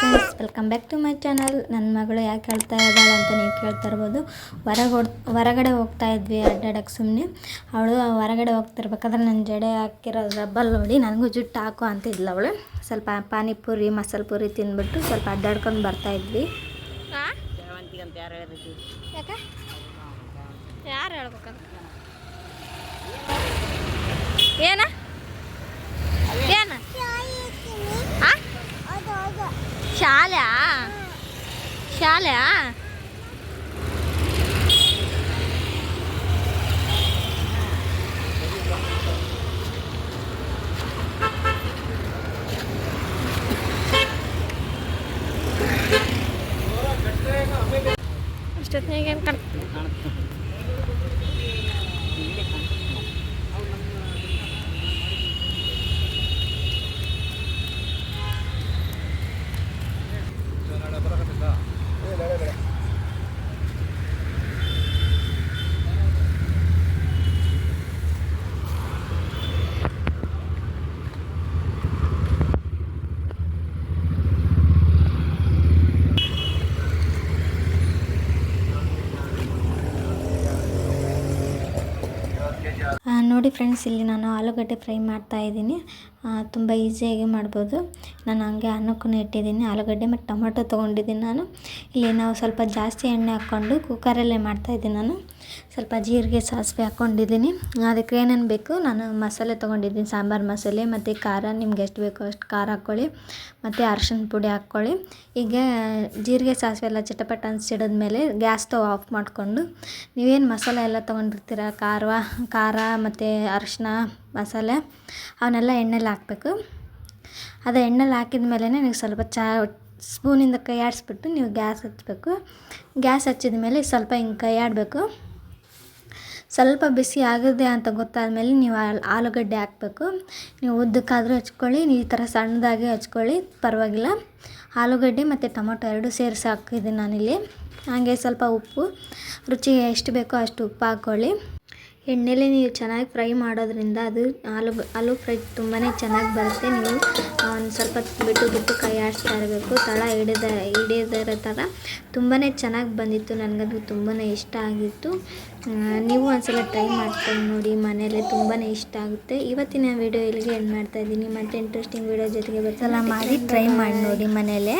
Friends welcome back to my channel ನನ್ನ ಮಗಳು ಯಾಕೆ ಹೇಳ್ತಾ ಇದ್ದಾಳೆ ಅಂತ ನೀವು ಕೇಳ್ತಾ ಇರ್ಬೋದು. ಹೊರಗೆ ಹೊರಗಡೆ ಹೋಗ್ತಾ ಇದ್ವಿ ಅಡ್ಡಾಡಕ್ಕೆ ಸುಮ್ಮನೆ ಅವಳು ಹೊರಗಡೆ ಹೋಗ್ತಿರ್ಬೇಕಾದ್ರೆ ನನ್ನ ಜಡೆ ಹಾಕಿರೋ ರಬ್ಬಲ್ ನೋಡಿ ನನಗೂ ಜುಟ್ಟು ಹಾಕು ಅಂತಿದ್ಲು ಅವಳು. ಸ್ವಲ್ಪ ಪಾನಿಪುರಿ ಮಸಾಲೆ ಪುರಿ ತಿಂದ್ಬಿಟ್ಟು ಸ್ವಲ್ಪ ಅಡ್ಡಾಡ್ಕೊಂಡು ಬರ್ತಾ ಇದ್ವಿ. ಏನಾ ಅಂತ ಯಾರು ಹೇಳಿದ್ರು ಯಾಕೆ? ಯಾರು ಹೇಳ್ಬೇಕಂತ ಏನ ಏನ? ಶಾಲೆ? ಶಾಲೆ? ಇಷ್ಟೊತ್ತಿನಾಗ ಏನು ನೋಡಿ ಫ್ರೆಂಡ್ಸ್ ಇಲ್ಲಿ ನಾನು ಆಲೂಗಡ್ಡೆ ಫ್ರೈ ಮಾಡ್ತಾ ಇದ್ದೀನಿ. ತುಂಬ ಈಸಿಯಾಗಿ ಮಾಡ್ಬೋದು. ನಾನು ಹಂಗೆ ಅನ್ನಕ್ಕೂ ಇಟ್ಟಿದ್ದೀನಿ. ಆಲೂಗಡ್ಡೆ ಮತ್ತು ಟೊಮೊಟೊ ತೊಗೊಂಡಿದ್ದೀನಿ ನಾನು. ಇಲ್ಲಿ ನಾವು ಸ್ವಲ್ಪ ಜಾಸ್ತಿ ಎಣ್ಣೆ ಹಾಕ್ಕೊಂಡು ಕುಕ್ಕರಲ್ಲೇ ಮಾಡ್ತಾಯಿದ್ದೀನಿ ನಾನು. ಸ್ವಲ್ಪ ಜೀರಿಗೆ, ಸಾಸಿವೆ ಹಾಕ್ಕೊಂಡಿದ್ದೀನಿ. ಅದಕ್ಕೆ ಏನೇನು ಬೇಕು ನಾನು ಮಸಾಲೆ ತೊಗೊಂಡಿದ್ದೀನಿ. ಸಾಂಬಾರು ಮಸಾಲೆ ಮತ್ತು ಖಾರ. ನಿಮ್ಗೆ ಎಷ್ಟು ಬೇಕೋ ಅಷ್ಟು ಖಾರ ಹಾಕ್ಕೊಳ್ಳಿ. ಮತ್ತು ಅರ್ಶಿನ ಪುಡಿ ಹಾಕ್ಕೊಳ್ಳಿ. ಈಗ ಜೀರಿಗೆ, ಸಾಸಿವೆ ಎಲ್ಲ ಚಟಪಟ ಅನ್ಸಿಡಿದ್ಮೇಲೆ ಗ್ಯಾಸ್ ಸ್ಟವ್ ಆಫ್ ಮಾಡಿಕೊಂಡು ನೀವೇನು ಮಸಾಲೆ ಎಲ್ಲ ತೊಗೊಂಡಿರ್ತೀರ? ಖಾರ ಖಾರ ಮತ್ತು ಅರಿಶಿನ? ಮಸಾಲೆ, ಅವನ್ನೆಲ್ಲ ಎಣ್ಣೆಲಿ ಹಾಕಬೇಕು. ಅದು ಎಣ್ಣೆಲಿ ಹಾಕಿದ ಮೇಲೆ ನೀವು ಸ್ವಲ್ಪ ಚಾ, ಸ್ಪೂನಿಂದ ಕೈ ಆಡಿಸ್ಬಿಟ್ಟು ನೀವು ಗ್ಯಾಸ್ ಹಚ್ಚಬೇಕು ಗ್ಯಾಸ್ ಹಚ್ಚಿದ ಮೇಲೆ ಸ್ವಲ್ಪ ಹಿಂಗೆ ಕೈ ಆಡಬೇಕು ಸ್ವಲ್ಪ ಬಿಸಿ ಆಗಿದೆ ಅಂತ ಗೊತ್ತಾದಮೇಲೆ ನೀವು ಆಲ್- ಆಲೂಗಡ್ಡೆ ಹಾಕಬೇಕು. ನೀವು ಉದ್ದಕ್ಕಾದರೂ ಹಚ್ಕೊಳ್ಳಿ, ಈ ಥರ ಸಣ್ಣದಾಗಿ ಹಚ್ಕೊಳ್ಳಿ, ಪರವಾಗಿಲ್ಲ. ಆಲೂಗಡ್ಡೆ ಮತ್ತು ಟೊಮೊಟೊ ಎರಡು ಸೇರಿಸಿ ಹಾಕಿದ್ದೀನಿ ನಾನಿಲ್ಲಿ. ಹಾಗೆ ಸ್ವಲ್ಪ ಉಪ್ಪು, ರುಚಿಗೆ ಎಷ್ಟು ಬೇಕೋ ಅಷ್ಟು ಉಪ್ಪು ಹಾಕ್ಕೊಳ್ಳಿ ಎಣ್ಣೆಲಿ ನೀವು ಚೆನ್ನಾಗಿ ಫ್ರೈ ಮಾಡೋದ್ರಿಂದ ಅದು ಆಲೂ ಆಲೂ ಫ್ರೈ ತುಂಬಾ ಚೆನ್ನಾಗಿ ಬರುತ್ತೆ. ನೀವು ಒಂದು ಸ್ವಲ್ಪ ಬಿಟ್ಟು ಬಿಟ್ಟು ಕೈ ಆಡಿಸ್ತಾ ಇರಬೇಕು. ತಳ ಹಿಡಿದ ಹಿಡಿದಿರೋ ಥರ ತುಂಬಾ ಚೆನ್ನಾಗಿ ಬಂದಿತ್ತು. ನನಗದು ತುಂಬಾ ಇಷ್ಟ ಆಗಿತ್ತು. ನೀವು ಒಂದ್ಸಲ ಟ್ರೈ ಮಾಡ್ಕೊಂಡು ನೋಡಿ. ಮನೇಲೆ ತುಂಬಾ ಇಷ್ಟ ಆಗುತ್ತೆ. ಇವತ್ತಿನ ವಿಡಿಯೋ ಇಲ್ಲಿಗೆ ಎಂಡ್ ಮಾಡ್ತಾ ಇದ್ದೀನಿ. ಮತ್ತೆ ಇಂಟ್ರೆಸ್ಟಿಂಗ್ ವಿಡಿಯೋ ಜೊತೆಗೆ ಬರ್ತಲ್ಲ ಮಾಡಿ ಟ್ರೈ ಮಾಡಿ ನೋಡಿ ಮನೇಲೆ